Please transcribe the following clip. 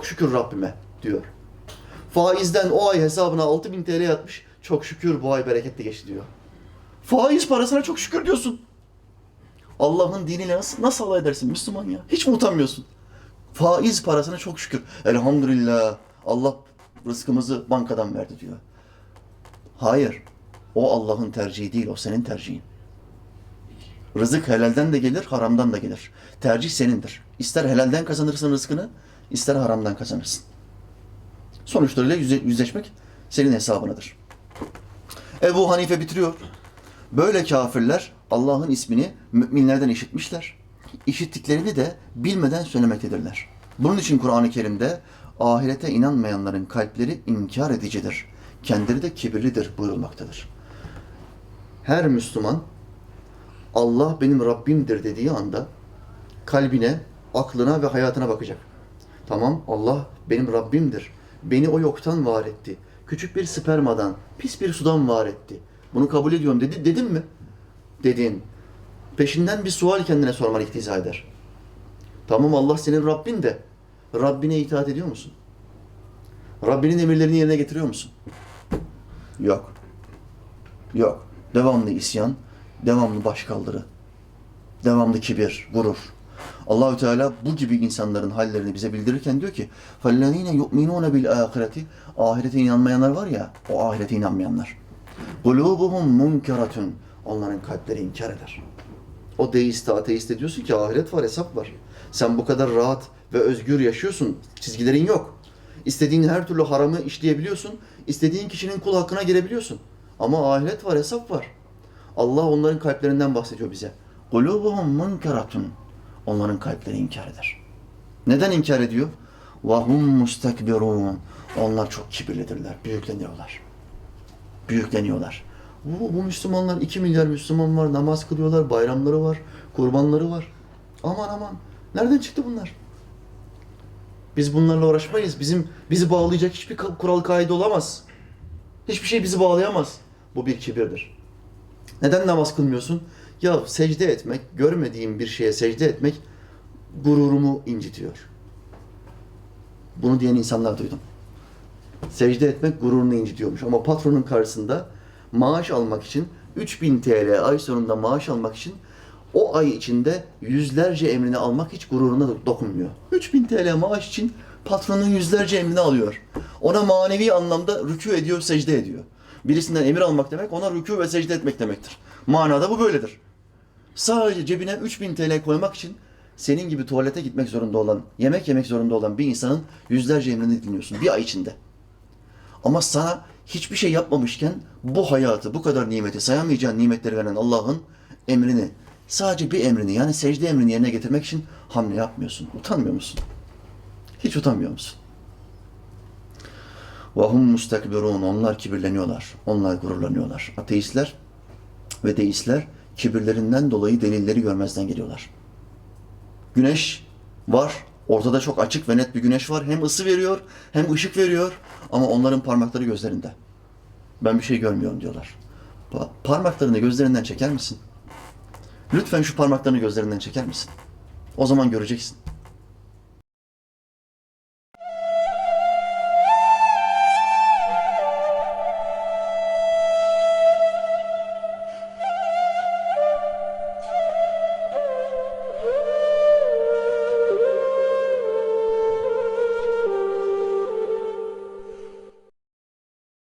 Çok şükür Rabbime diyor. Faizden o ay hesabına 6000 TL yatmış. Çok şükür bu ay bereketli geçti diyor. Faiz parasına çok şükür diyorsun. Allah'ın diniyle nasıl, nasıl alay edersin Müslüman ya? Hiç mi utanmıyorsun? Faiz parasına çok şükür. Elhamdülillah Allah rızkımızı bankadan verdi diyor. Hayır. O Allah'ın tercihi değil, o senin tercihin. Rızık helalden de gelir, haramdan da gelir. Tercih senindir. İster helalden kazanırsın rızkını, ister haramdan kazanırsın. Sonuçlarıyla yüzleşmek senin hesabınadır. Ebu Hanife bitiriyor. Böyle kafirler Allah'ın ismini müminlerden işitmişler. İşittiklerini de bilmeden söylemektedirler. Bunun için Kur'an-ı Kerim'de ahirete inanmayanların kalpleri inkar edicidir. Kendileri de kibirlidir buyurulmaktadır. Her Müslüman Allah benim Rabbimdir dediği anda kalbine, aklına ve hayatına bakacak. Tamam Allah benim Rabbimdir. Beni o yoktan var etti. Küçük bir spermadan, pis bir sudan var etti. Bunu kabul ediyorum dedi. Dedin mi? Dedin. Peşinden bir sual kendine sorman iktiza eder. Tamam Allah senin Rabbin de Rabbine itaat ediyor musun? Rabbinin emirlerini yerine getiriyor musun? Yok. Yok. Devamlı isyan, devamlı başkaldırı, devamlı kibir, gurur. Allahü Teala bu gibi insanların hallerini bize bildirirken diyor ki: "Fellezine yu'minune bil ahireti." Ahirete inanmayanlar var ya, o ahirete inanmayanlar. Kulubuhum munkeratun. Onların kalpleri inkar eder. O deiste, ateiste diyorsun ki ahiret var, hesap var. Sen bu kadar rahat ve özgür yaşıyorsun. Çizgilerin yok. İstediğin her türlü haramı işleyebiliyorsun. İstediğin kişinin kul hakkına girebiliyorsun. Ama ahiret var, hesap var. Allah onların kalplerinden bahsediyor bize. Kulubuhum munkeratun. Onların kalpleri inkar eder. Neden inkar ediyor? Vahum mustekbirun. Onlar çok kibirlidirler, büyükleniyorlar. Büyükleniyorlar. Bu, bu Müslümanlar, 2 milyar Müslüman var, namaz kılıyorlar, bayramları var, kurbanları var. Aman aman, nereden çıktı bunlar? Biz bunlarla uğraşmayız. Bizim bizi bağlayacak hiçbir kural kaide olamaz. Hiçbir şey bizi bağlayamaz. Bu bir kibirdir. Neden namaz kılmıyorsun? Ya secde etmek, görmediğim bir şeye secde etmek gururumu incitiyor. Bunu diyen insanlar duydum. Secde etmek gururunu incitiyormuş. Ama patronun karşısında maaş almak için 3000 TL ay sonunda maaş almak için o ay içinde yüzlerce emrini almak hiç gururuna dokunmuyor. 3000 TL maaş için patronun yüzlerce emrini alıyor. Ona manevi anlamda rükû ediyor, secde ediyor. Birisinden emir almak demek ona rükû ve secde etmek demektir. Manada bu böyledir. Sadece cebine 3000 TL koymak için senin gibi tuvalete gitmek zorunda olan, yemek yemek zorunda olan bir insanın yüzlerce emrini dinliyorsun bir ay içinde. Ama sana hiçbir şey yapmamışken bu hayatı, bu kadar nimeti, sayamayacağın nimetleri veren Allah'ın emrini, sadece bir emrini yani secde emrini yerine getirmek için hamle yapmıyorsun. Utanmıyor musun? Hiç utanmıyor musun? Ve hum mustakbirun. Onlar kibirleniyorlar. Onlar gururlanıyorlar. Ateistler ve deistler kibirlerinden dolayı delilleri görmezden geliyorlar. Güneş var. Ortada çok açık ve net bir güneş var. Hem ısı veriyor hem ışık veriyor. Ama onların parmakları gözlerinde. Ben bir şey görmüyorum diyorlar. Parmaklarını gözlerinden çeker misin? Lütfen şu parmaklarını gözlerinden çeker misin? O zaman göreceksin.